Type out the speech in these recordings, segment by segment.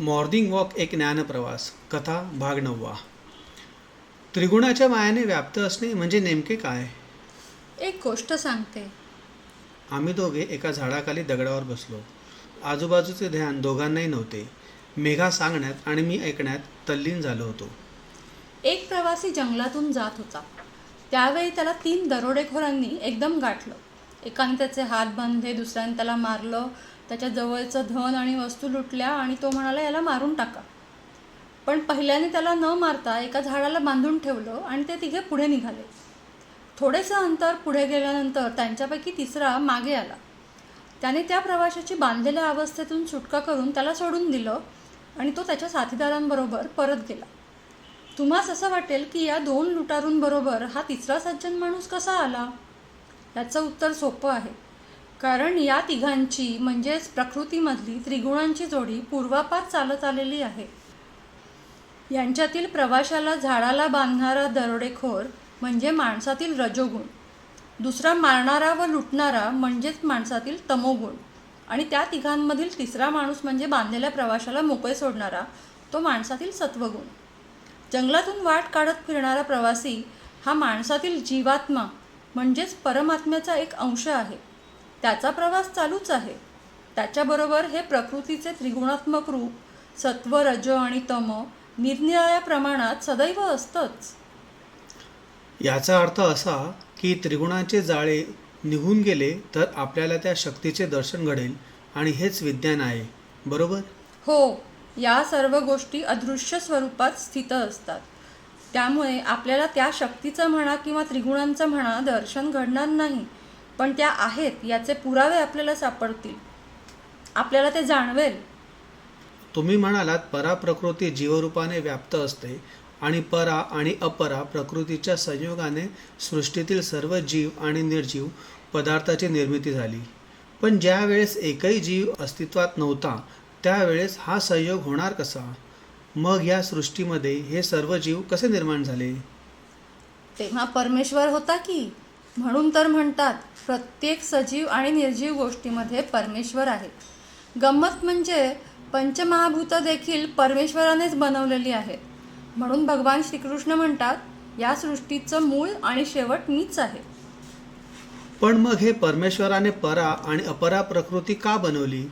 Morning walk एक ज्ञानप्रवास कथा भाग नववा. त्रिगुणाच्या मायाने व्याप्त असणे म्हणजे नेमके काय? एक गोष्ट सांगते. आम्ही दोघे एका झाडाखाली दगडावर बसलो. आजूबाजूचे ध्यान दोघांनाही नव्हते. मेघा सांगण्यात आणि मी ऐकण्यात तल्लीन झालो होतो. एक प्रवासी जंगलातून जात होता. त्यावेळी त्याला तीन दरोडेखोरांनी एकदम गाठलं. एकाने त्याचे हात बांधले दुसऱ्याने त्याला मारलं त्याच्या जवळचं धन आणि वस्तू लुटल्या आणि तो म्हणाला याला मारून टाका. पण पहिल्याने त्याला न मारता एका झाडाला बांधून ठेवलं आणि ते तिघे पुढे निघाले. थोडेसं अंतर पुढे गेल्यानंतर त्यांच्यापैकी तिसरा मागे आला. त्याने त्या प्रवाशाची बांधलेल्या अवस्थेतून सुटका करून त्याला सोडून दिलं आणि तो त्याच्या साथीदारांबरोबर परत गेला. तुम्हास असं वाटेल की या दोन लुटारूंबरोबर हा तिसरा सज्जन माणूस कसा आला? याचं उत्तर सोपं आहे. कारण या तिघांची म्हणजेच प्रकृतीमधली त्रिगुणांची जोडी पूर्वापार चालत आलेली आहे. यांच्यातील प्रवाशाला झाडाला बांधणारा दरोडेखोर म्हणजे माणसातील रजोगुण. दुसरा मारणारा व लुटणारा म्हणजेच माणसातील तमोगुण. आणि त्या तिघांमधील तिसरा माणूस म्हणजे बांधलेल्या प्रवाशाला मोकळे सोडणारा तो माणसातील सत्वगुण. जंगलातून वाट काढत फिरणारा प्रवासी हा माणसातील जीवात्मा म्हणजेच परमात्म्याचा एक अंश आहे. त्याचा प्रवास चालूच आहे. त्याच्याबरोबर हे प्रकृतीचे त्रिगुणात्मक रूप सत्व रज आणि तम निरनिराळ्या प्रमाणात सदैव असतंच. याचा अर्थ असा की त्रिगुणाचे जाळे निघून गेले तर आपल्याला त्या शक्तीचे दर्शन घडेल आणि हेच विज्ञान आहे. बरोबर? हो या सर्व गोष्टी अदृश्य स्वरूपात स्थित असतात. त्यामुळे आपल्याला त्या शक्तीचं म्हणा किंवा त्रिगुणांचं म्हणा दर्शन घडणार नाही. पण त्या आहेत याचे पुरावे आपल्याला सापडतील. आपल्याला ते जाणवेल. तुम्ही म्हणालात परा प्रकृती जीवरूपाने व्याप्त असते आणि परा आणि अपरा प्रकृतीच्या संयोगाने सृष्टीतील सर्व जीव आणि निर्जीव पदार्थाची निर्मिती झाली. पण ज्या वेळेस एकही जीव अस्तित्वात नव्हता त्यावेळेस हा संयोग होणार कसा? मग या सृष्टीमध्ये हे सर्व जीव कसे निर्माण झाले? तेव्हा परमेश्वर होता की? म्हणून तर म्हणतात प्रत्येक सजीव आणि निर्जीव गोष्टीमध्ये परमेश्वर आहे. गंमत म्हणजे पंचमहाभूत देखील परमेश्वरानेच बनवलेली आहेत म्हणून भगवान श्रीकृष्ण म्हणतात या सृष्टीचं मूळ आणि शेवट मीच आहे. पण मग हे परमेश्वराने परा आणि अपरा प्रकृती का बनवली?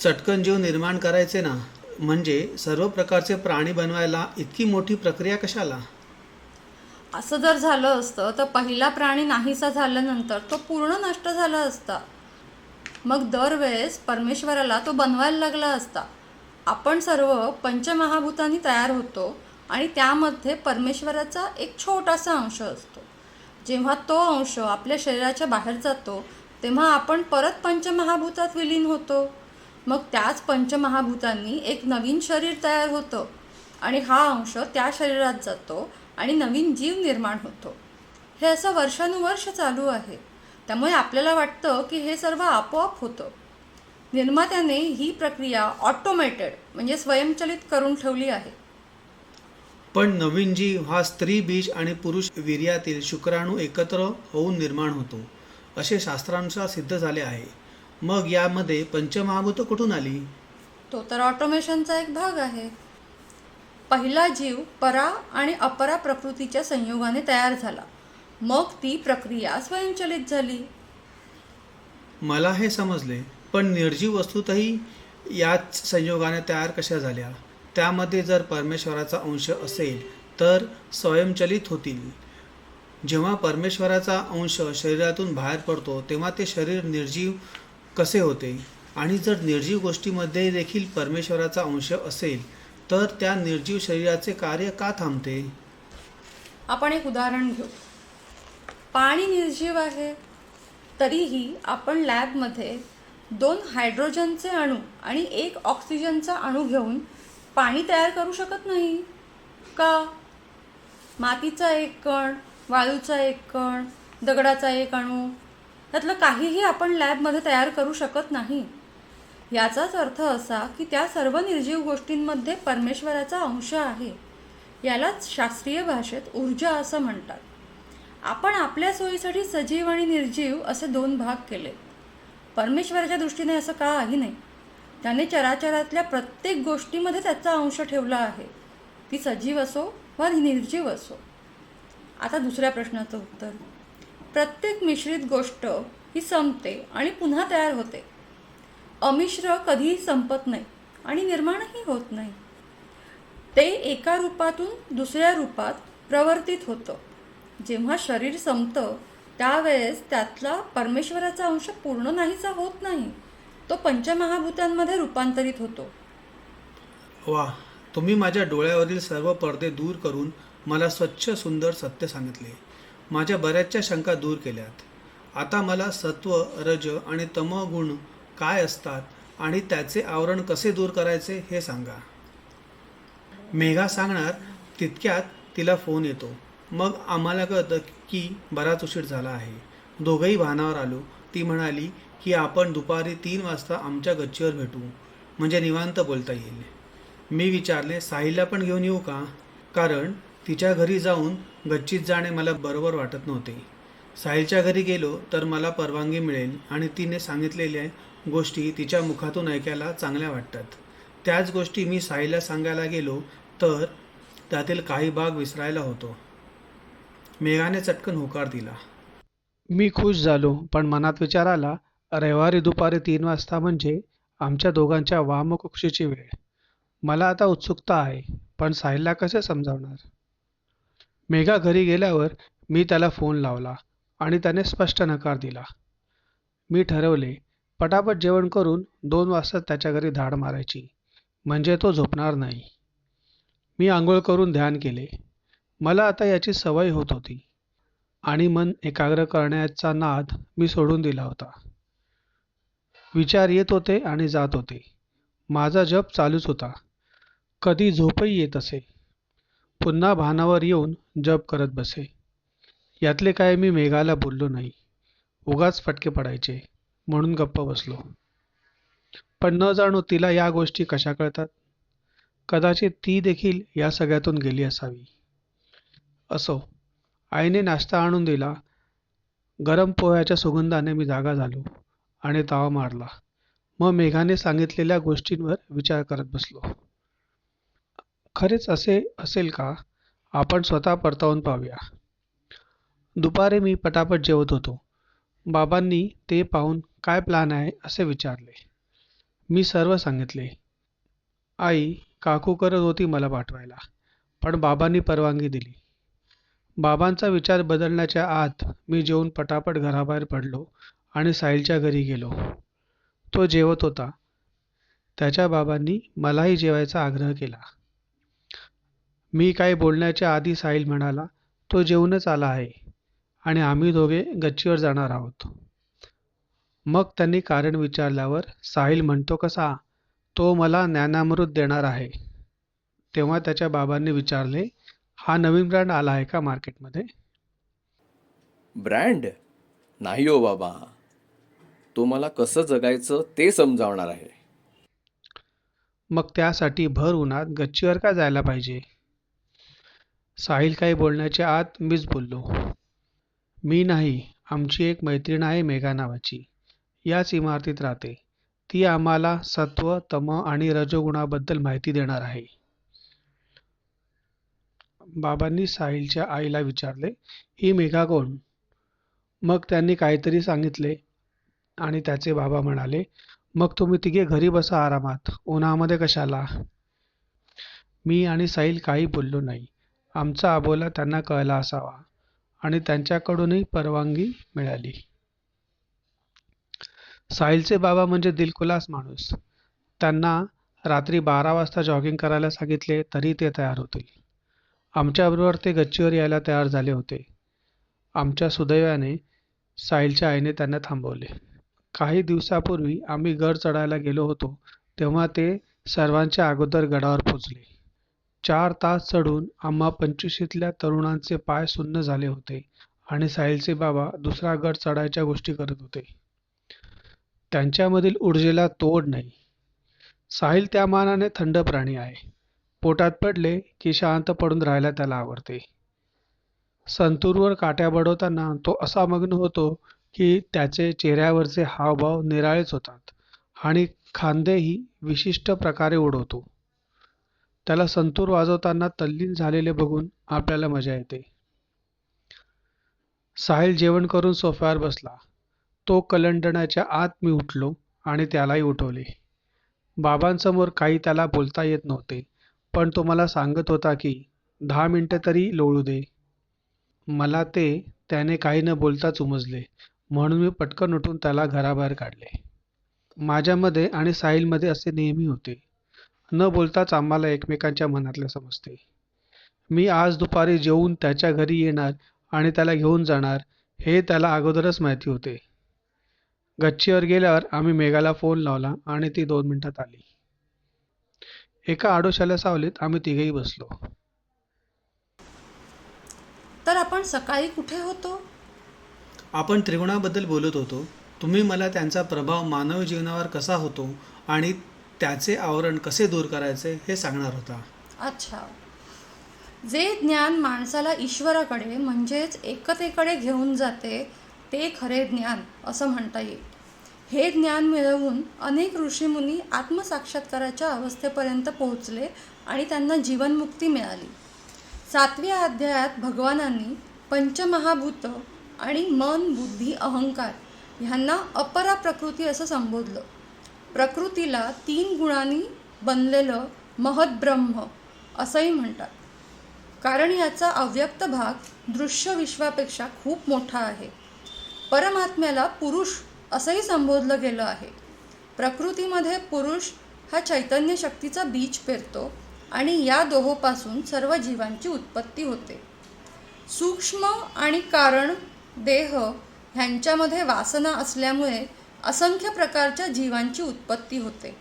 चटकन जीव निर्माण करायचे ना? म्हणजे सर्व प्रकारचे प्राणी बनवायला इतकी मोठी प्रक्रिया कशाला? असं जर झालं असतं तर पहिला प्राणी नाहीसा झाल्यानंतर तो पूर्ण नष्ट झाला असता. मग दरवेळेस परमेश्वराला तो बनवायला लागला असता. आपण सर्व पंचमहाभूतांनी तयार होतो आणि त्यामध्ये परमेश्वराचा एक छोटासा अंश असतो. जेव्हा तो अंश आपल्या शरीराच्या बाहेर जातो तेव्हा आपण परत पंचमहाभूतात विलीन होतो. मग त्याच पंचमहाभूतांनी एक नवीन शरीर तयार होतं आणि हा अंश त्या शरीरात जातो आणि नवीन जीव निर्माण होतो. हे असं वर्षानुवर्ष चालू आहे. त्यामुळे आपल्याला वाटतं की हे सर्व आपोआप होतं. निर्मात्याने ही प्रक्रिया ऑटोमेटेड म्हणजे स्वयंचलित करून ठेवली आहे. पण नवीन जीव हा स्त्री बीज आणि पुरुष वीर्यातील शुक्राणू एकत्र होऊन निर्माण होतो असे शास्त्रानुसार सिद्ध झाले आहे. मग यामध्ये पंचमहाभूत कुठून आली? तो तर ऑटोमेशनचा एक भाग आहे. पहिला जीव परा आणि अपरा प्रकृतीच्या संयोगाने तयार झाला. मग ती प्रक्रिया स्वयंचलित झाली. मला हे समजले पण निर्जीव वस्तूतही याच संयोगाने तयार कशा झाल्या? त्यामध्ये जर परमेश्वराचा अंश असेल तर स्वयंचलित होतील. जेव्हा परमेश्वराचा अंश शरीरातून बाहेर पडतो तेव्हा ते शरीर निर्जीव कसे होते? आणि जर निर्जीव गोष्टीमध्ये देखील परमेश्वराचा अंश असेल तर त्या निर्जीव शरीराचे कार्य का थांबते? आपण एक उदाहरण घेऊ. पाणी निर्जीव आहे तरीही आपण लॅबमध्ये दोन हायड्रोजनचे अणू आणि एक ऑक्सिजनचा अणू घेऊन पाणी तयार करू शकत नाही. का? मातीचा एक कण वाळूचा एक कण दगडाचा एक अणू त्यातलं काहीही आपण लॅबमध्ये तयार करू शकत नाही. याचाच अर्थ असा की त्या सर्व निर्जीव गोष्टींमध्ये परमेश्वराचा अंश आहे. यालाच शास्त्रीय भाषेत ऊर्जा असं म्हणतात. आपण आपल्या सोयीसाठी सजीव आणि निर्जीव असे दोन भाग केले. परमेश्वराच्या दृष्टीने असं काही नाही? त्याने चराचरातल्या प्रत्येक गोष्टीमध्ये त्याचा अंश ठेवला आहे. ती सजीव असो वा निर्जीव असो. आता दुसऱ्या प्रश्नाचं उत्तर. प्रत्येक मिश्रित गोष्ट ही संपते आणि पुन्हा तयार होते. अमिश्र कधीही संपत नाही आणि निर्माणही होत नाही. ते एका रूपातून दुसऱ्या रूपात प्रवर्तित होतं. जेव्हा शरीर संपतं त्यावेळेस त्यातला परमेश्वराचा अंश पूर्ण नाहीसा होत नाही. तो पंचमहाभूतांमध्ये रूपांतरित होतो. वा तुम्ही माझ्या डोळ्यावरील सर्व पडदे दूर करून मला स्वच्छ सुंदर सत्य सांगितले. माझ्या बऱ्याचशा शंका दूर केल्यात. आता मला सत्व रज आणि तम गुण काय असतात आणि त्याचे आवरण कसे दूर करायचे हे सांगा. मेघा सांगणार तितक्यात तिला फोन येतो. मग आम्हाला कळतं की बराच उशीर झाला आहे. दोघंही भानावर आलो. ती म्हणाली की आपण दुपारी तीन वाजता आमच्या गच्चीवर भेटू. म्हणजे निवांत बोलता येईल. मी विचारले साहिलला पण घेऊन येऊ का? कारण तिच्या घरी जाऊन गच्चीत जाणे मला बरोबर वाटत नव्हते. साहिलच्या घरी गेलो तर मला परवानगी मिळेल आणि तिने सांगितलेले गोष्टी तिच्या मुखातून ऐकायला चांगल्या वाटतात. त्याच गोष्टी मी साईला सांगायला गेलो तर त्यातील काही भाग विसरायला होतो. मेघाने चटकन होकार दिला. मी खुश झालो पण मनात विचार आला रविवारी दुपारी तीन वाजता म्हणजे आमच्या दोघांच्या वामकुक्षीची वेळ. मला आता उत्सुकता आहे पण साहिलला कसे समजावणार? मेघा घरी गेल्यावर मी त्याला फोन लावला आणि त्याने स्पष्ट नकार दिला. मी ठरवले पटापट जेवण करून दोन वाजता त्याच्या घरी धाड मारायची. म्हणजे तो झोपणार नाही. मी आंघोळ करून ध्यान केले. मला आता याची सवय होत होती. आणि मन एकाग्र करण्याचा नाद मी सोडून दिला होता. विचार येत होते आणि जात होते. माझा जप चालूच होता. कधी झोपही येत असे. पुन्हा भानावर येऊन जप करत बसे. यातले काय मी मेघाला बोललो नाही. उगाच फटके पडायचे. म्हणून गप्प बसलो. पण न जाणू तिला या गोष्टी कशा कळतात? कदाचित ती देखील या सगळ्यातून गेली असावी. असो आईने नाश्ता आणून दिला. गरम पोह्याच्या सुगंधाने मी जागा झालो आणि तावा मारला. मग मेघाने सांगितलेल्या गोष्टींवर विचार करत बसलो. खरेच असे असेल का? आपण स्वतः परतावून पाहूया. दुपारी मी पटापट जेवत होतो. बाबांनी ते पाहून काय प्लॅन आहे असे विचारले. मी सर्व सांगितले. आई काकू करत होती मला पाठवायला पण बाबांनी परवानगी दिली. बाबांचा विचार बदलण्याच्या आत मी जेवून पटापट घराबाहेर पडलो आणि साहिलच्या घरी गेलो. तो जेवत होता. त्याच्या बाबांनी मलाही जेवायचा आग्रह केला. मी काही बोलण्याच्या आधी साहिल म्हणाला तो जेवूनच आला आहे. आणि आम्ही दोघे गच्चीवर जाणार आहोत. मग त्यांनी कारण विचारल्यावर साहिल म्हणतो कसा? तो मला ज्ञानामृत देणार आहे. तेव्हा त्याच्या बाबांनी विचारले हा नवीन ब्रँड आला आहे का मार्केटमध्ये? ब्रँड? नाही हो बाबा. तो मला कसं जगायचं ते समजावणार आहे. मग त्यासाठी भर उन्हात गच्चीवर का जायला पाहिजे? साहिल काही बोलण्याच्या आत मीच बोललो. मी नाही आमची एक मैत्रीण आहे मेघा नावाची. याच इमारतीत राहते. ती आम्हाला सत्व तम आणि रजोगुणाबद्दल माहिती देणार आहे. बाबांनी साहिलच्या आईला विचारले ही मेघा कोण? मग त्यांनी काहीतरी सांगितले आणि त्याचे बाबा म्हणाले मग तुम्ही तिघे घरी बसा आरामात. उन्हामध्ये कशाला? मी आणि साहिल काही बोललो नाही. आमचा अबोला त्यांना कळला असावा. आणि त्यांच्याकडूनही परवानगी मिळाली. साहिलचे बाबा म्हणजे दिलखुलास माणूस. त्यांना रात्री बारा वाजता जॉगिंग करायला सांगितले तरी ते तयार होतील. आमच्याबरोबर ते गच्चीवर यायला तयार झाले होते. आमच्या सुदैवाने साहिलच्या आईने त्यांना थांबवले. काही दिवसापूर्वी आम्ही गड चढायला गेलो होतो तेव्हा ते सर्वांच्या अगोदर गडावर पोचले. चार तास चढून आम्हा पंचवीशीतल्या तरुणांचे पाय सुन्न झाले होते आणि साहिलचे बाबा दुसरा गड चढायच्या गोष्टी करत होते. त्यांच्यामधील ऊर्जेला तोड नाही. साहिल त्या मानाने थंड प्राणी आहे. पोटात पडले की शांत पडून राहायला त्याला आवडते. संतूरवर काट्या बडवताना तो असा मग्न होतो की त्याचे चेहऱ्यावरचे हावभाव निराळेच होतात आणि खांदेही विशिष्ट प्रकारे उडवतो त्याला संतूर वाजवताना तल्लीन झालेले बघून आपल्याला मजा येते. साहिल जेवण करून सोफ्यावर बसला. तो कलंडण्याच्या आत मी उठलो आणि त्यालाही उठवले. बाबांसमोर काही त्याला बोलता येत नव्हते पण तो मला सांगत होता की दहा मिनटं तरी लोळू दे. मला ते त्याने काही न बोलताच उमजले म्हणून मी पटकन उठून त्याला घराबाहेर काढले. माझ्यामध्ये आणि साहिलमध्ये असे नेहमी होते. न बोलताच आम्हाला एकमेकांच्या मनातले समजते. मी आज दुपारी जेवून त्याच्या घरी येणार आणि त्याला घेऊन जाणार हे त्याला अगोदरच माहिती होते. गच्चीवर गेल्यावर आम्ही मेघाला फोन लावला आणि ती दोन मिनिटात आली. एका आडोशाला सावलीत आम्ही तिघेही बसलो. तर आपण सकाळी कुठे होतो? आपण त्रिगुणाबद्दल बोलत होतो. तुम्ही मला त्यांचा प्रभाव मानवी जीवनावर कसा होतो आणि त्याचे आवरण कसे दूर करायचे हे सांगणार होता. अच्छा. जे ज्ञान माणसाला ईश्वराकडे म्हणजेच एकतेकडे घेऊन जाते ते खरे ज्ञान असं म्हणता येईल. हे ज्ञान मिळवून अनेक ऋषीमुनी आत्मसाक्षात्काराच्या अवस्थेपर्यंत पोहोचले आणि त्यांना जीवनमुक्ती मिळाली. सातव्या अध्यायात भगवानांनी पंचमहाभूत आणि मन बुद्धी अहंकार ह्यांना अपरा प्रकृती असं संबोधलं. प्रकृतीला तीन गुणांनी बनलेलं महद्ब्रह्म असंही म्हणतात. कारण याचा अव्यक्त भाग दृश्य विश्वापेक्षा खूप मोठा आहे. परमात्म्याला पुरुष असंही संबोधलं गेलं आहे. प्रकृतीमध्ये पुरुष हा चैतन्य शक्तीचा बीज पेरतो आणि या दोहोपासून सर्व जीवांची उत्पत्ती होते. सूक्ष्म आणि कारण देह ह्यांच्यामध्ये वासना असल्यामुळे असंख्य प्रकारच्या जीवांची उत्पत्ती होते.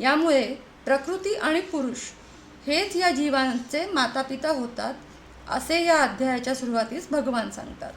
यामुळे प्रकृती आणि पुरुष हेच या जीवांचे मातापिता होतात असे या अध्यायाच्या सुरुवातीस भगवान सांगतात.